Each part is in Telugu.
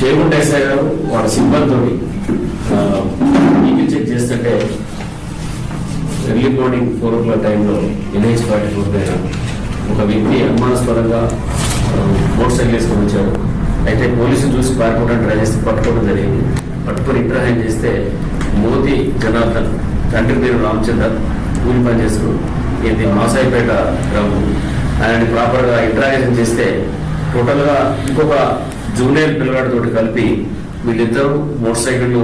చేకుంట గారు వాళ్ళ సిబ్బందితో వెహికల్ చెక్ చేస్తుంటే early morning four o'clock టైంలో ఎన్హెచ్ పార్టీ ఫోర్ ఒక వ్యక్తి అనుమానాస్పదంగా మోటార్ సైకిల్ వేసుకొని వచ్చాడు. అయితే పోలీసులు చూసి పారిపోవడానికి ట్రై చేస్తే పట్టుకోవడం జరిగింది. పట్టుకొని ఇంటర్వ్యూ చేస్తే మోదీ జనార్దన్ తండ్రి పేరు రామచందర్ కూలి పని చేస్తూ ఇది మాసాయిపేట గ్రామం. ఆయన ప్రాపర్గా ఇంటరాగేషన్ చేస్తే టోటల్గా ఇంకొక జూనియర్ పిల్లవాడితో కలిపి వీళ్ళిద్దరూ మోటార్ సైకిళ్ళు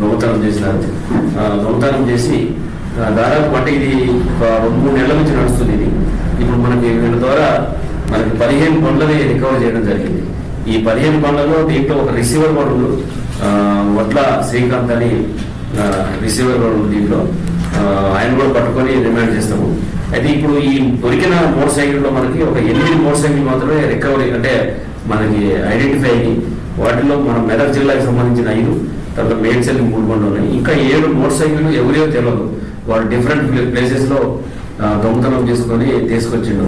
దొంగతనం చేసినారు. దొంగతనం చేసి దాదాపు అంటే ఇది ఒక రెండు మూడు నెలల నుంచి నడుస్తుంది ఇది. ఇప్పుడు మనకి వీళ్ళ ద్వారా మనకి పదిహేను పనులని రికవర్ చేయడం జరిగింది. ఈ పదిహేను పండ్లలో దీంట్లో ఒక రిసీవర్ కూడా వడ్ల శ్రీకాంత్ అని రిసీవర్ కూడా ఉంది దీంట్లో. ఆయన కూడా పట్టుకొని రిమాండ్ చేస్తాము. అయితే ఇప్పుడు ఈ దొరికిన మోటార్ సైకిల్లో మనకి ఒక ఎనిమిది మోటార్ సైకిల్ మాత్రమే రికవరీ అంటే మనకి ఐడెంటిఫై అయ్యి వాటిలో మన మెదక్ జిల్లాకి సంబంధించిన ఐదు తర్వాత మేడ్చల్ మూడు బండ్లు ఉన్నాయి. ఇంకా ఏడు మోటార్ సైకిల్ ఎవరియో తెలియదు వాళ్ళు డిఫరెంట్ ప్లేసెస్లో దొంగతనం చేసుకొని తీసుకొచ్చిండు.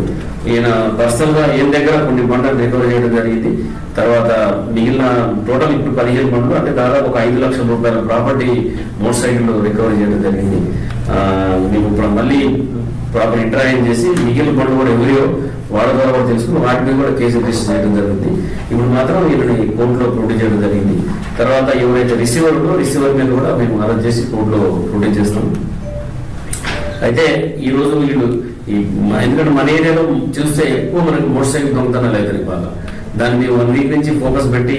ఈయన పర్సనల్గా ఏం ఈయన దగ్గర కొన్ని పంటలు రికవర్ చేయడం జరిగింది. తర్వాత మిగిలిన టోటల్ ఇప్పుడు పదిహేను పంటలు అంటే దాదాపు ఒక ఐదు లక్షల రూపాయల ప్రాపర్టీ మోటార్ సైకిల్ రికవర్ చేయడం జరిగింది. మేము ఇప్పుడు మళ్ళీ ప్రాపర్ ఇంటరాక్షన్ చేసి మిగిలిన బండ్లు కూడా ఎవరియో వాళ్ళ ద్వారా కూడా తెలుసుకుని వాటి మీద కూడా కేసు రిజిస్టర్ చేయడం జరిగింది. ఇప్పుడు మాత్రం వీళ్ళని కోర్టులో ప్రొడ్యూస్ చేయడం జరిగింది. తర్వాత ఎవరైతే రిసీవర్ ఉందో రిసీవర్ మీద కూడా మేము అరెస్ట్ చేసి కోర్టులో ప్రొడ్యూస్ చేస్తాం. అయితే ఈ రోజు వీళ్ళు ఈ ఎందుకంటే మన ఏరియాలో చూస్తే ఎక్కువ మనకి మోటార్ సైకిల్ దొంగతనాలు అవుతాయి బాగా. దాన్ని వన్ వీక్ నుంచి ఫోకస్ పెట్టి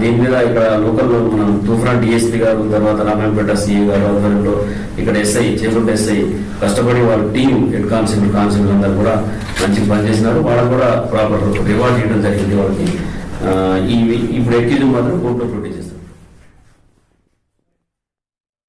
దీని మీద ఇక్కడ లోకల్లో మనం తూఫాన్ డిఎస్పీ గారు తర్వాత రామాయణపేట సిఏ గారు ఆధ్వర్యంలో ఇక్కడ ఎస్ఐ చేపట్ట ఎస్ఐ కష్టపడి వాళ్ళ టీం హెడ్ కానిస్టేబుల్ కానిస్టేబుల్ అందరూ కూడా మంచి పని చేసినారు. వాళ్ళకు కూడా ప్రాపర్ రివార్డ్ ఇవ్వడం జరిగింది వాళ్ళకి. ఈ ఇప్పుడు ఎక్కిజం మాత్రం కోర్టులో ప్రొడ్యూస్ చేస్తారు.